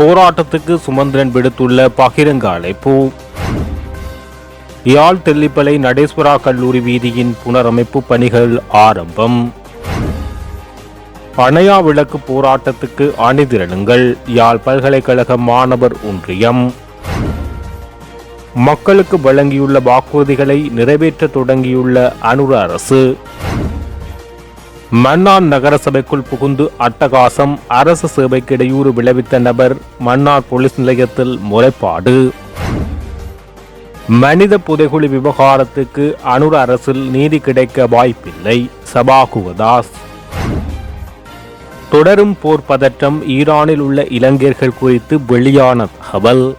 போராட்டத்துக்கு சுமந்திரன் விடுத்துள்ள பகிரங்க அழைப்பு யாழ் தெல்லிப்பளை நடேஸ்வரா கல்லூரி வீதியின் புனரமைப்பு பணிகள் ஆரம்பம். அணையா விளக்கு போராட்டத்துக்கு அணிதிரளுங்கள். யாழ் பல்கலைக்கழக மாணவர் ஒன்றியம். மக்களுக்கு வழங்கியுள்ள வாக்குறுதிகளை நிறைவேற்ற தொடங்கியுள்ள அனுர அரசு. மன்னார் நகரசபைக்குள் புகுந்து அட்டகாசம் அரசு சேவைக்கு இடையூறு விளைவித்த நபர் மன்னார் போலீஸ் நிலையத்தில் முறைப்பாடு. மனித புதைகுழி விவகாரத்துக்கு அனுர அரசில் நீதி கிடைக்க வாய்ப்பில்லை. சபாகுவதாஸ். தொடரும் போர் பதற்றம் ஈரானில் உள்ள இளைஞர்கள் குறித்து வெளியான தகவல்.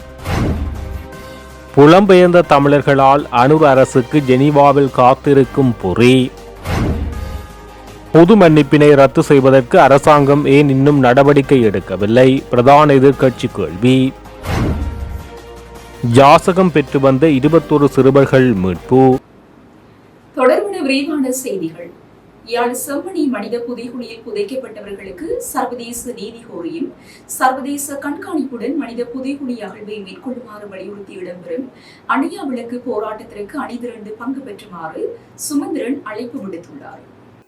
புலம்பெயர்ந்த தமிழர்களால் அனுர் அரசுக்கு ஜெனீவாவில் காத்திருக்கும் பொறி. பொது மன்னிப்பினை ரத்து செய்வதற்கு அரசாங்கம் ஏன் இன்னும் நடவடிக்கை எடுக்கவில்லை? பிரதான எதிர்க்கட்சி கேள்வி. ஜாசகம் பெற்று வந்த இருபத்தொரு சிறுவர்கள் மீட்பு. தொடர்பான விரிவான செய்திகள். யாழ் செம்மணி மனித புதைகுழியில் புதைக்கப்பட்டவர்களுக்கு சர்வதேச நீதி கோரியும் சர்வதேச கண்காணிப்புடன் மனித புதைகுழி அகழ்வை மேற்கொள்ளுமாறு வலியுறுத்தி இடம்பெறும் அணையா விளக்கு போராட்டத்திற்கு அணிதிரண்டு பங்கு பெற்றுமாறு சுமந்திரன் அழைப்பு விடுத்துள்ளார்.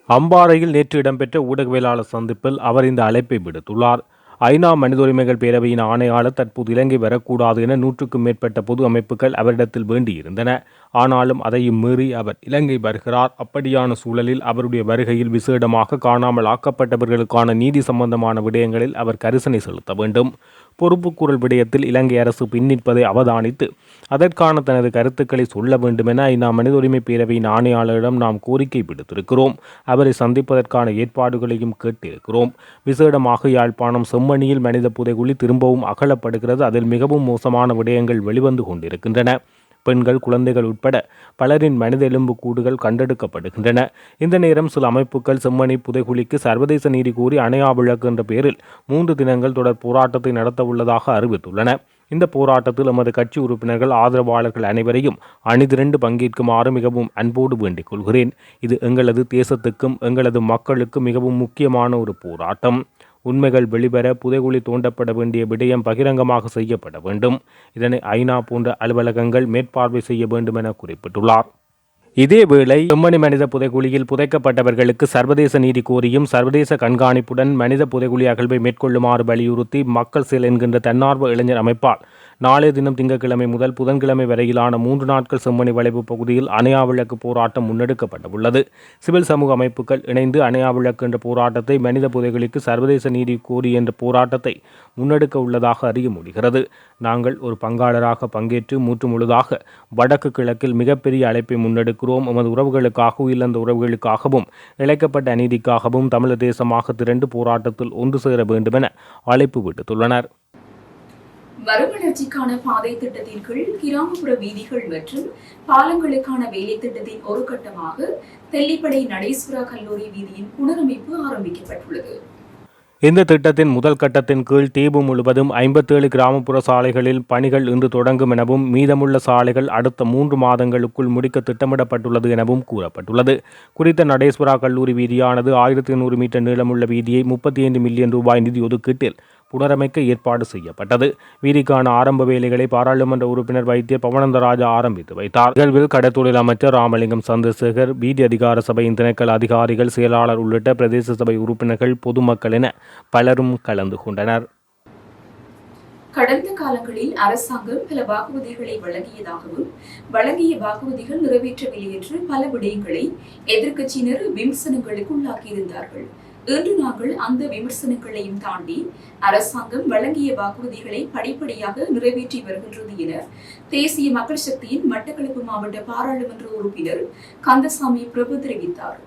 அம்பாறையில் நேற்று இடம்பெற்ற ஊடகவியலாளர் சந்திப்பில் அவர் இந்த அழைப்பை விடுத்துள்ளார். ஐநா மனித உரிமைகள் பேரவையின் ஆணையாளர் தற்போது இலங்கை வரக்கூடாது என நூற்றுக்கும் மேற்பட்ட பொது அமைப்புகள் அவரிடத்தில் வேண்டியிருந்தன. ஆனாலும் அதையும் மீறி அவர் இலங்கை வருகிறார். அப்படியான சூழலில் அவருடைய வருகையில் விசேடமாக காணாமல் ஆக்கப்பட்டவர்களுக்கான நீதி சம்பந்தமான விடயங்களில் அவர் கரிசனை செலுத்த வேண்டும். பொறுப்புக்கூறல் விடயத்தில் இலங்கை அரசு பின்னிற்பதை அவதானித்து அதற்கான தனது கருத்துக்களை சொல்ல வேண்டுமென ஐநா மனித உரிமை பேரவையின் ஆணையாளரிடம் நாம் கோரிக்கை விடுத்திருக்கிறோம். அவரை சந்திப்பதற்கான ஏற்பாடுகளையும் கேட்டிருக்கிறோம். விசேடமாக யாழ்ப்பாணம் செம்மணியில் மனித புதைகுழி திரும்பவும் அகலப்படுகிறது. அதில் மிகவும் மோசமான விடயங்கள் வெளிவந்து கொண்டிருக்கின்றன. பெண்கள் குழந்தைகள் உட்பட பலரின் மனித எலும்பு கூடுகள் கண்டெடுக்கப்படுகின்றன. இந்த நேரம் சில அமைப்புகள் செம்மணி புதைகுழிக்கு சர்வதேச நீதி கூறி அணையா விளக்கு என்ற பெயரில் மூன்று தினங்கள் தொடர் போராட்டத்தை நடத்த உள்ளதாக அறிவித்துள்ளன. இந்த போராட்டத்தில் எமது கட்சி உறுப்பினர்கள் ஆதரவாளர்கள் அனைவரையும் அணிதிரண்டு பங்கேற்குமாறு மிகவும் அன்போடு வேண்டிக் கொள்கிறேன். இது எங்களது தேசத்துக்கும் எங்களது மக்களுக்கும் மிகவும் முக்கியமான ஒரு போராட்டம். உண்மைகள் வெளிவர புதைகுழி தோண்டப்பட வேண்டிய விடயம் பகிரங்கமாக செய்யப்பட வேண்டும். இதனை ஐநா போன்ற அலுவலகங்கள் மேற்பார்வை செய்ய வேண்டும் என குறிப்பிட்டுள்ளார். இதேவேளை செம்மணி மனித புதைகுழியில் புதைக்கப்பட்டவர்களுக்கு சர்வதேச நீதி கோரியும் சர்வதேச கண்காணிப்புடன் மனித புதைகுழி அகழ்வை மேற்கொள்ளுமாறு வலியுறுத்தி மக்கள் செயல் என்கின்ற தன்னார்வ இளைஞர் அமைப்பால் நாளைய தினம் திங்கட்கிழமை முதல் புதன்கிழமை வரையிலான மூன்று நாட்கள் செம்மணி வளைவு பகுதியில் அணையா விளக்கு போராட்டம் முன்னெடுக்கப்பட உள்ளது சிவில் சமூக அமைப்புகள் இணைந்து அணையா விளக்கு என்ற போராட்டத்தை மனித புதைகளுக்கு சர்வதேச நீதி கோரி என்ற போராட்டத்தை முன்னெடுக்க உள்ளதாக அறிய முடிகிறது. நாங்கள் ஒரு பங்காளராக பங்கேற்று மூற்று முழுதாக வடக்கு கிழக்கில் மிகப்பெரிய அழைப்பை முன்னெடுக்கிறோம். எமது உறவுகளுக்காகவும் உயிரிழந்த உறவுகளுக்காகவும் இழைக்கப்பட்ட அநீதிக்காகவும் தமிழர் தேசமாக திரண்டு போராட்டத்தில் ஒன்று சேர வேண்டுமென அழைப்பு விடுத்துள்ளனர். மறுமலர்ச்சிக்கான பாதை திட்டத்தின் கீழ் கிராமப்புற வீதிகள் மற்றும் பாலங்களுக்கான வேலை திட்டத்தின் ஒரு கட்டமாக தெல்லிப்படை நடேஸ்வரா கல்லூரி வீதியின் புனரமைப்பு ஆரம்பிக்கப்பட்டுள்ளது. இந்த திட்டத்தின் முதல் கட்டத்தின் கீழ் தீவு முழுவதும் ஐம்பத்தேழு கிராமப்புற சாலைகளில் பணிகள் இன்று தொடங்கும் எனவும் மீதமுள்ள சாலைகள் அடுத்த மூன்று மாதங்களுக்குள் முடிக்க திட்டமிடப்பட்டுள்ளது எனவும் கூறப்பட்டுள்ளது. குறித்த நடேஸ்வரா கல்லூரி வீதியானது ஆயிரத்தி நூறு மீட்டர் நீளமுள்ள வீதியை முப்பத்தி ஐந்து மில்லியன் ரூபாய் நிதி ஒதுக்கீட்டில் புனரமைக்க ஏற்பாடு செய்யப்பட்டது. வீதிக்கான ஆரம்ப வேலைகளை பாராளுமன்ற உறுப்பினர் வைத்தியர் பவனந்தராஜா ஆரம்பித்து வைத்தார். நிகழ்வில் கடத்தொழில் அமைச்சர் ராமலிங்கம் சந்திரசேகர் வீதி அதிகார சபையின் திணைக்கள் அதிகாரிகள் செயலாளர் உள்ளிட்ட பிரதேச சபை உறுப்பினர்கள் பொதுமக்கள் என பலரும் கலந்து கொண்டனர். கடந்த காலங்களில் அரசாங்கம் பல வாக்குறுதிகளை வழங்கியதாகவும் வழங்கிய வாக்குறுதிகள் நிறைவேற்றவில்லை என்று பல விடயங்களை எதிர்க்கட்சியினர் விமர்சனங்களுக்கு உள்ளாக்கியிருந்தார்கள் இன்று நாங்கள் அந்த விமர்சனங்களையும் தாண்டி அரசாங்கம் வழங்கிய வாக்குறுதிகளை படிப்படியாக நிறைவேற்றி வருகின்றது என தேசிய மக்கள் சக்தியின் மட்டக்களப்பு மாவட்ட பாராளுமன்ற உறுப்பினர் கந்தசாமி பிரபு தெரிவித்தார்.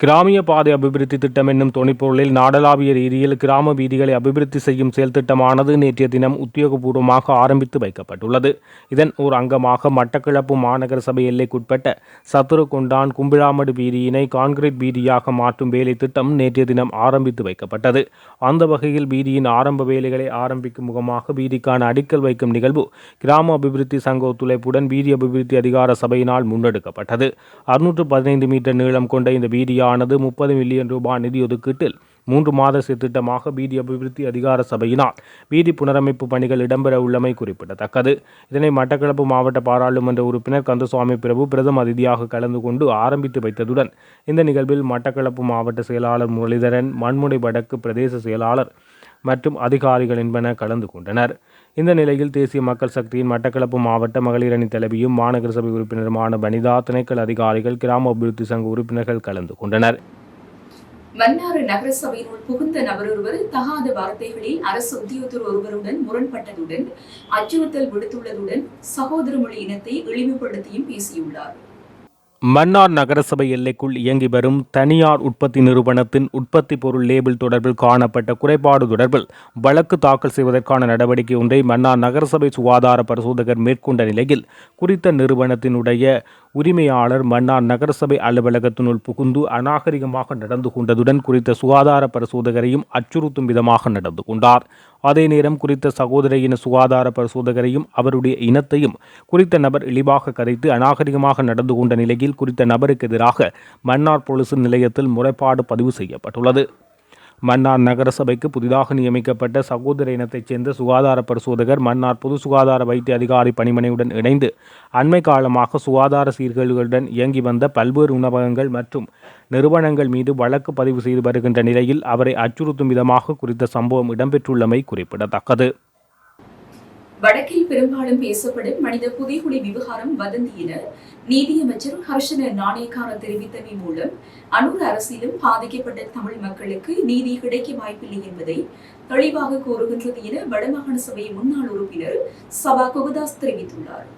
கிராமிய பாதை அபிவிருத்தி திட்டம் என்னும் துணைப்பொருளில் நாடளாவிய ரீதியில் கிராம வீதிகளை அபிவிருத்தி செய்யும் செயல் திட்டமானது நேற்றைய தினம் உத்தியோகபூர்வமாக ஆரம்பித்து வைக்கப்பட்டுள்ளது. இதன் ஒரு அங்கமாக மட்டக்கிழப்பு மாநகர சபை எல்லைக்குட்பட்ட சத்துருக்கொண்டான் கும்பிழாமடு வீதியினை கான்கிரீட் வீதியாக மாற்றும் வேலை திட்டம் நேற்றைய தினம் ஆரம்பித்து வைக்கப்பட்டது. அந்த வகையில் வீதியின் ஆரம்ப வேலைகளை ஆரம்பிக்கும் முகமாக வீதிக்கான அடிக்கல் வைக்கும் நிகழ்வு கிராம அபிவிருத்தி சங்க ஒத்துழைப்புடன் வீதி அபிவிருத்தி அதிகார சபையினால் முன்னெடுக்கப்பட்டது. அறுநூற்று பதினைந்து மீட்டர் நீளம் கொண்ட இந்த ஆனது முப்பது மில்லியன் ரூபாய் நிதி ஒதுக்கீட்டில் மூன்று மாத திட்டமாக பீதி அபிவிருத்தி அதிகார சபையினால் வீதி புனரமைப்பு பணிகள் இடம்பெற உள்ளமை குறிப்பிடத்தக்கது. இதனை மட்டக்களப்பு மாவட்ட பாராளுமன்ற உறுப்பினர் கந்தசுவாமி பிரபு பிரதம அதிதியாக கலந்து கொண்டு ஆரம்பித்து வைத்ததுடன் இந்த நிகழ்வில் மட்டக்களப்பு மாவட்ட செயலாளர் முரளிதரன் மண்முனை வடக்கு பிரதேச செயலாளர் மற்றும் அதிகாரிகள் என்பன கலந்து கொண்டனர். இந்த நிலையில் தேசிய மக்கள் சக்தியின் மட்டக்களப்பு மாவட்ட மகளிர் அணி தலைவியும் மாநகர சபை உறுப்பினருமான வனிதா திணைக்கள அதிகாரிகள் கிராம அபிவிருத்தி சங்க உறுப்பினர்கள் கலந்து கொண்டனர். மன்னாறு நகரசபையினுள் புகுந்த நபரொருவர் தகாத வார்த்தைகளில் அரசு உத்தியோகத்தர் ஒருவருடன் முரண்பட்டதுடன் அச்சுறுத்தல் விடுத்துள்ளதுடன் சகோதர மொழி இனத்தை எளிமைப்படுத்தியும் பேசியுள்ளார். மன்னார் நகரசபை எல்லைக்குள் இயங்கி வரும் தனியார் உற்பத்தி நிறுவனத்தின் உற்பத்தி பொருள் லேபிள் தொடர்பில் காணப்பட்ட குறைபாடு தொடர்பில் வழக்கு தாக்கல் செய்வதற்கான நடவடிக்கை ஒன்றை மன்னார் நகரசபை சுகாதார பரிசோதகர் மேற்கொண்ட நிலையில் குறித்த நிறுவனத்தினுடைய உரிமையாளர் மன்னார் நகரசபை அலுவலகத்தினுள் புகுந்து அநாகரிகமாக நடந்து கொண்டதுடன் குறித்த சுகாதார பரிசோதகரையும் அச்சுறுத்தும் விதமாக நடந்து கொண்டார். அதே நேரம் குறித்த சகோதரியின் சுகாதார பரிசோதகரையும் அவருடைய இனத்தையும் குறித்த நபர் இழிவாக கதைத்து அநாகரிகமாக நடந்து கொண்ட நிலையில் குறித்த நபருக்கு எதிராக மன்னார் போலீஸ் நிலையத்தில் முறைப்பாடு பதிவு செய்யப்பட்டுள்ளது. மன்னார் நகரசபைக்கு புதிதாக நியமிக்கப்பட்ட சகோதர இனத்தைச் சேர்ந்த சுகாதார பரிசோதகர் மன்னார் பொது சுகாதார வைத்திய அதிகாரி பணிமனையுடன் இணைந்து அண்மை காலமாக சுகாதார சீர்கேடுகளுடன் இயங்கி வந்த பல்வேறு உணவகங்கள் மற்றும் நிறுவனங்கள் மீது வழக்கு பதிவு செய்து வருகின்ற நிலையில் அவரை அச்சுறுத்தும் விதமாக குறித்த சம்பவம் இடம்பெற்றுள்ளமை குறிப்பிடத்தக்கது. வடக்கில் பெரும்பாலும் பேசப்படும் மனித புதைகுழி விவகாரம் வதந்தி என நீதியமைச்சர் ஹர்ஷன நாணயக்கார தெரிவித்தமை மூலம் அனூர் அரசிலும் பாதிக்கப்பட்ட தமிழ் மக்களுக்கு நீதி கிடைக்க வாய்ப்பில்லை என்பதை தெளிவாக கூறுகின்றது என வடமாகாண சபை முன்னாள் உறுப்பினர் சபா குகதாஸ் தெரிவித்துள்ளார்.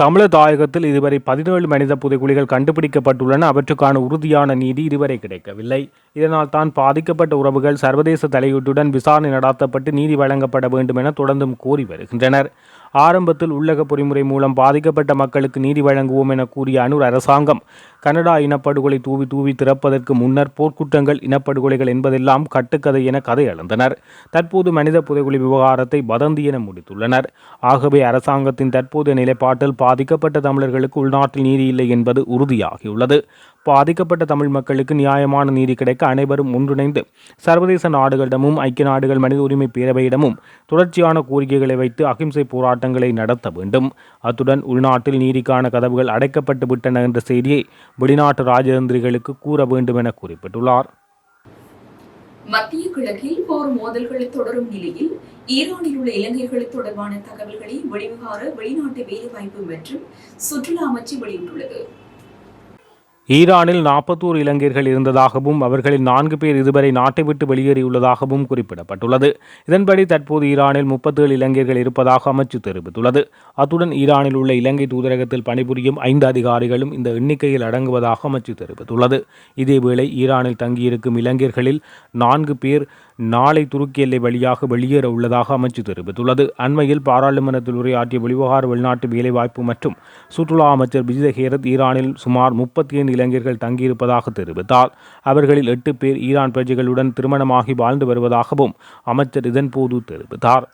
தமிழர் தாயகத்தில் இதுவரை பதினேழு மனித புதைகுழிகள் கண்டுபிடிக்கப்பட்டுள்ளன. அவற்றுக்கான உறுதியான நீதி இதுவரை கிடைக்கவில்லை. இதனால் தான் பாதிக்கப்பட்ட உறவுகள் சர்வதேச தலையீட்டுடன் விசாரணை நடாத்தப்பட்டு நீதி வழங்கப்பட வேண்டும் என தொடர்ந்தும் கோரி வருகின்றனர். ஆரம்பத்தில் உள்ளக பொறிமுறை மூலம் பாதிக்கப்பட்ட மக்களுக்கு நீதி வழங்குவோம் என கூறிய அனூர் அரசாங்கம் கனடா இனப்படுகொலை தூவி தூவி திறப்பதற்கு முன்னர் போர்க்குற்றங்கள் இனப்படுகொலைகள் என்பதெல்லாம் கட்டுக்கதை என கதை அளந்தனர். தற்போது மனித புதைகுழி விவகாரத்தை வதந்தி என முடித்துள்ளனர். ஆகவே அரசாங்கத்தின் தற்போதைய நிலைப்பாட்டில் பாதிக்கப்பட்ட தமிழர்களுக்கு உள்நாட்டில் நீதி இல்லை என்பது உறுதியாகியுள்ளது. பாதிக்கப்பட்ட தமிழ் மக்களுக்கு நியாயமான நீதி கிடைக்க அனைவரும் ஒன்றிணைந்து சர்வதேச நாடுகளிடமும் ஐக்கிய நாடுகள் மனித உரிமை பேரவையிடமும் தொடர்ச்சியான கோரிக்கைகளை வைத்து அகிம்சை போராட்டங்களை நடத்த வேண்டும். அத்துடன் உள்நாட்டில் நீதிக்கான கதவுகள் அடைக்கப்பட்டு விட்டன என்ற செய்தியை வெளிநாட்டு ராஜதந்திரிகளுக்கு கூற வேண்டும் என குறிப்பிட்டுள்ளார். மத்திய கிழக்கில் போர் மோதல்கள் தொடரும் நிலையில் ஈரானில் உள்ள இலங்கைகள் தொடர்பான தகவல்களை வெளிவிகார வெளிநாட்டு வேலைவாய்ப்பு மற்றும் சுற்றுலா அமைச்சு வெளியிட்டுள்ளது. ஈரானில் நாற்பத்தோரு இலங்கையர்கள் இருந்ததாகவும் அவர்களில் நான்கு பேர் இதுவரை நாட்டை விட்டு வெளியேறியுள்ளதாகவும் குறிப்பிடப்பட்டுள்ளது. இதன்படி தற்போது ஈரானில் முப்பத்தேழு இலங்கையர்கள் இருப்பதாக அமைச்சு தெரிவித்துள்ளது. அத்துடன் ஈரானில் உள்ள இலங்கை தூதரகத்தில் பணிபுரியும் ஐந்து அதிகாரிகளும் இந்த எண்ணிக்கையில் அடங்குவதாக அமைச்சு தெரிவித்துள்ளது. இதேவேளை ஈரானில் தங்கியிருக்கும் இலங்கையர்களில் நான்கு பேர் நாளை துருக்கி எல்லை வழியாக வெளியேற உள்ளதாக அமைச்சு தெரிவித்துள்ளது. அண்மையில் பாராளுமன்றத்தில் உரையாற்றிய வெளிவகார வெளிநாட்டு வேலைவாய்ப்பு மற்றும் சுற்றுலா அமைச்சர் விஜித ஹேரத் ஈரானில் சுமார் முப்பத்தி ஐந்து இளைஞர்கள் தங்கியிருப்பதாக தெரிவித்தார். அவர்களில் எட்டு பேர் ஈரான் பிரஜைகளுடன் திருமணமாகி வாழ்ந்து வருவதாகவும் அமைச்சர் இதன்போது தெரிவித்தார்.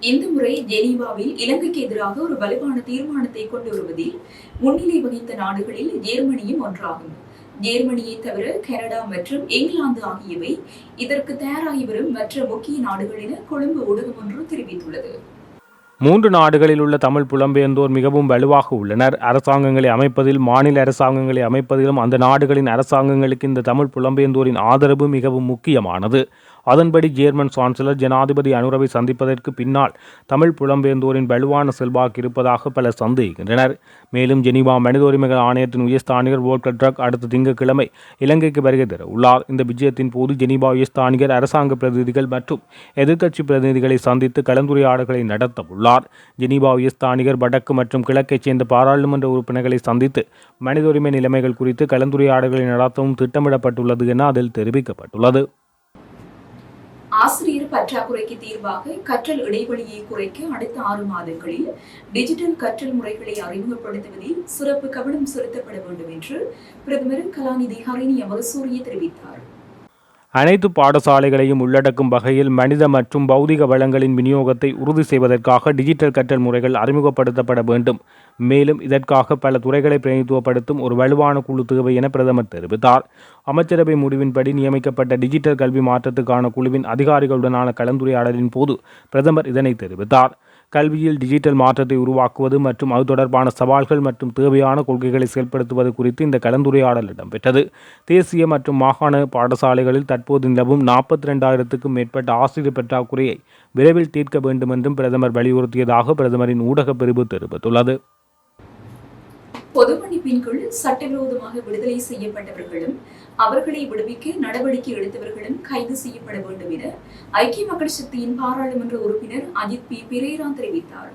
இந்த முறை ஜெனீவாவில் இலங்கைக்கு எதிராக ஒரு வலுவான தீர்மானத்தை கொண்டு வருவதில் முன்னிலை வகித்த நாடுகளில் ஜெர்மனியும் ஒன்றாகும். ஜெர்மனியை தவிர கனடா மற்றும் இங்கிலாந்து ஆகியவை இதற்கு தயாராகி வரும் மற்ற முக்கிய நாடுகள் என கொழும்பு ஊடகம் ஒன்று தெரிவித்துள்ளது. மூன்று நாடுகளில் உள்ள தமிழ் புலம்பெயர்ந்தோர் மிகவும் வலுவாக உள்ளனர். அரசாங்கங்களை அமைப்பதில் மாநில அரசாங்கங்களை அமைப்பதிலும் அந்த நாடுகளின் அரசாங்கங்களுக்கு இந்த தமிழ் புலம்பெயர்ந்தோரின் ஆதரவு மிகவும் முக்கியமானது. அதன்படி ஜேர்மன் சான்சலர் ஜனாதிபதி அனுரவை சந்திப்பதற்கு பின்னால் தமிழ் புலம்பெயர்ந்தோரின் வலுவான செல்வாக்கு இருப்பதாக பலர் சந்தேகிக்கின்றனர். மேலும் ஜெனீவா மனித உரிமைகள் ஆணையத்தின் உயர்ஸ்தானிகர் வோல்கர் ட்ரக் அடுத்த திங்கட்கிழமை இலங்கைக்கு வருகை தர உள்ளார் இந்த விஜயத்தின் போது ஜெனீவா உயர்ஸ்தானிகர் அரசாங்க பிரதிநிதிகள் மற்றும் எதிர்க்கட்சி பிரதிநிதிகளை சந்தித்து கலந்துரையாடல்களை நடத்த உள்ளார் ஜெனீவா உயர்ஸ்தானிகர் வடக்கு மற்றும் கிழக்கைச் சேர்ந்த பாராளுமன்ற உறுப்பினர்களை சந்தித்து மனித உரிமை நிலைமைகள் குறித்து கலந்துரையாடல்களை நடத்தவும் திட்டமிடப்பட்டுள்ளது என அதில் தெரிவிக்கப்பட்டுள்ளது. ஆசிரியர் பற்றாக்குறைக்கு தீர்வாக கற்றல் இடைவெளியை குறைக்க அடுத்த ஆறு மாதங்களில் டிஜிட்டல் கற்றல் முறைகளை அறிமுகப்படுத்துவதில் சிறப்பு கவனம் செலுத்தப்பட வேண்டும் என்று பிரதமர் கலாநிதி ஹரிணி அமரசூரிய தெரிவித்தார். அனைத்து பாடசாலைகளையும் உள்ளடக்கும் வகையில் மனித மற்றும் பௌதிக வளங்களின் விநியோகத்தை உறுதி செய்வதற்காக டிஜிட்டல் கற்றல் முறைகள் அறிமுகப்படுத்தப்பட வேண்டும். மேலும் இதற்காக பல துறைகளை பிரதிநிதித்துவப்படுத்தும் ஒரு வலுவான குழு தேவை என பிரதமர் தெரிவித்தார். அமைச்சரவை முடிவின்படி நியமிக்கப்பட்ட டிஜிட்டல் கல்வி மாற்றத்துக்கான குழுவின் அதிகாரிகளுடனான கலந்துரையாடலின் போது பிரதமர் இதனை தெரிவித்தார். கல்வியில் டிஜிட்டல் மாற்றத்தை உருவாக்குவது மற்றும் அது தொடர்பான சவால்கள் மற்றும் தேவையான கொள்கைகளை செயல்படுத்துவது குறித்து இந்த கலந்துரையாடல் இடம்பெற்றது. தேசிய மற்றும் மாகாண பாடசாலைகளில் தற்போது நிலவும் நாற்பத்தி ரெண்டாயிரத்துக்கும் மேற்பட்ட ஆசிரியர் பற்றாக்குறையை விரைவில் தீர்க்க வேண்டும் என்றும் பிரதமர் வலியுறுத்தியதாக பிரதமரின் ஊடகப் பிரிவு தெரிவித்துள்ளது. பொதுமன்னிப்பின் சட்டவிரோதமாக விடுதலை செய்யப்பட்டவர்களும் அவர்களை விடுவிக்க நடவடிக்கை எடுத்தவர்களும் கைது செய்யப்பட வேண்டும் என ஐக்கிய மக்கள் சக்தியின் பாராளுமன்ற உறுப்பினர் அஜித் பி. பிரேரா தெரிவித்தார்.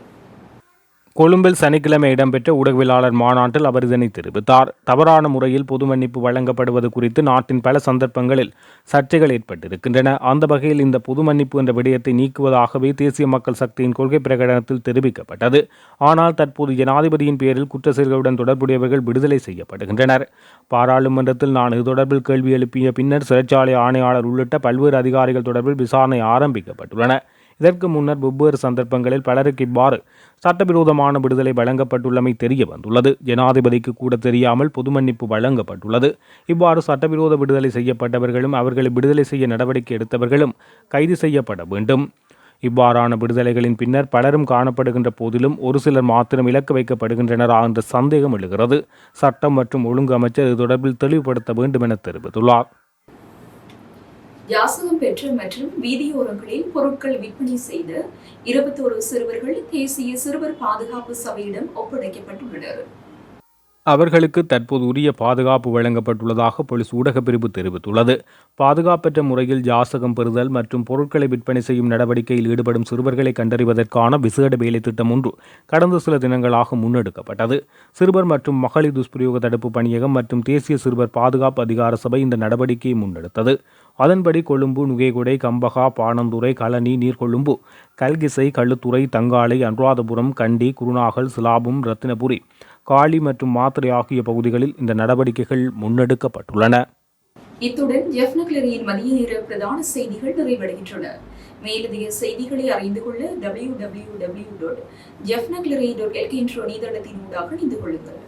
கொழும்பில் சனிக்கிழமை இடம்பெற்ற ஊடகவியலாளர் மாநாட்டில் அவர் இதனை தெரிவித்தார். தவறான முறையில் பொது மன்னிப்பு வழங்கப்படுவது குறித்து நாட்டின் பல சந்தர்ப்பங்களில் சர்ச்சைகள் ஏற்பட்டிருக்கின்றன. அந்த வகையில் இந்த பொது மன்னிப்பு என்ற விடயத்தை நீக்குவதாகவே தேசிய மக்கள் சக்தியின் கொள்கை பிரகடனத்தில் தெரிவிக்கப்பட்டது. ஆனால் தற்போது ஜனாதிபதியின் பெயரில் குற்ற செயல்களுடன் தொடர்புடையவர்கள் விடுதலை செய்யப்படுகின்றனர். பாராளுமன்றத்தில் நான் இது தொடர்பில் கேள்வி எழுப்பிய பின்னர் சிறைச்சாலை ஆணையாளர் உள்ளிட்ட பல்வேறு அதிகாரிகள் தொடர்பில் விசாரணை ஆரம்பிக்கப்பட்டுள்ளன. இதற்கு முன்னர் வெவ்வேறு சந்தர்ப்பங்களில் பலருக்கு இவ்வாறு சட்டவிரோதமான விடுதலை வழங்கப்பட்டுள்ளமை தெரிய வந்துள்ளது. ஜனாதிபதிக்கு கூட தெரியாமல் பொது மன்னிப்பு வழங்கப்பட்டுள்ளது. இவ்வாறு சட்டவிரோத விடுதலை செய்யப்பட்டவர்களும் அவர்களை விடுதலை செய்ய நடவடிக்கை எடுத்தவர்களும் கைது செய்யப்பட வேண்டும். இவ்வாறான விடுதலைகளின் பின்னர் பலரும் காணப்படுகின்ற போதிலும் ஒரு சிலர் மாத்திரம் இலக்கு வைக்கப்படுகின்றனரா என்ற சந்தேகம் எழுகிறது. சட்டம் மற்றும் ஒழுங்கு அமைச்சர் இது தொடர்பில் தெளிவுபடுத்த வேண்டும் என தெரிவித்துள்ளார். யாசகம் பெற்ற மற்றும் வீதியோரங்களில் பொருட்கள் விற்பனை செய்த இருபத்தோரு சிறுவர்கள் தேசிய சிறுவர் பாதுகாப்பு சபையிடம் ஒப்படைக்கப்பட்டுள்ளனர். அவர்களுக்கு தற்போது உரிய பாதுகாப்பு வழங்கப்பட்டுள்ளதாக போலீஸ் ஊடகப் பிரிவு தெரிவித்துள்ளது. பாதுகாப்பற்ற முறையில் ஜாசகம் பெறுதல் மற்றும் பொருட்களை விற்பனை செய்யும் நடவடிக்கையில் ஈடுபடும் சிறுவர்களை கண்டறிவதற்கான விசேட வேலை திட்டம் ஒன்று கடந்த சில தினங்களாக முன்னெடுக்கப்பட்டது. சிறுவர் மற்றும் மகளிர் துஷ்பிரயோக தடுப்பு பணியகம் மற்றும் தேசிய சிறுவர் பாதுகாப்பு அதிகார சபை இந்த நடவடிக்கையை முன்னெடுத்தது. அதன்படி கொழும்பு நுகேகுடை கம்பகா பாணந்துறை களனி நீர்கொழும்பு கல்கிசை கள்ளுத்துறை தங்காலை அனுராதபுரம் கண்டி குருநாகல் சிலாபும் ரத்தினபுரி காளி மற்றும் மாத்திரை ஆகிய பகுதிகளில் இந்த நடவடிக்கைகள் முன்னெடுக்கப்பட்டுள்ளன. இத்துடன் ஜெஃப்னக்லரியின் மதிய நேர பிரதான செய்திகள் நிறைவடைகின்றன. மேலதிக செய்திகளை அறிந்து கொள்ள டபிள்யூ டபிள்யூ டபிள்யூ டாட் ஜெஃப் ஜெஃப்னக்லரி டாட் எல்கே என்ற இணையதளத்தின் ஊடாக இணைந்து கொள்ளுங்கள்.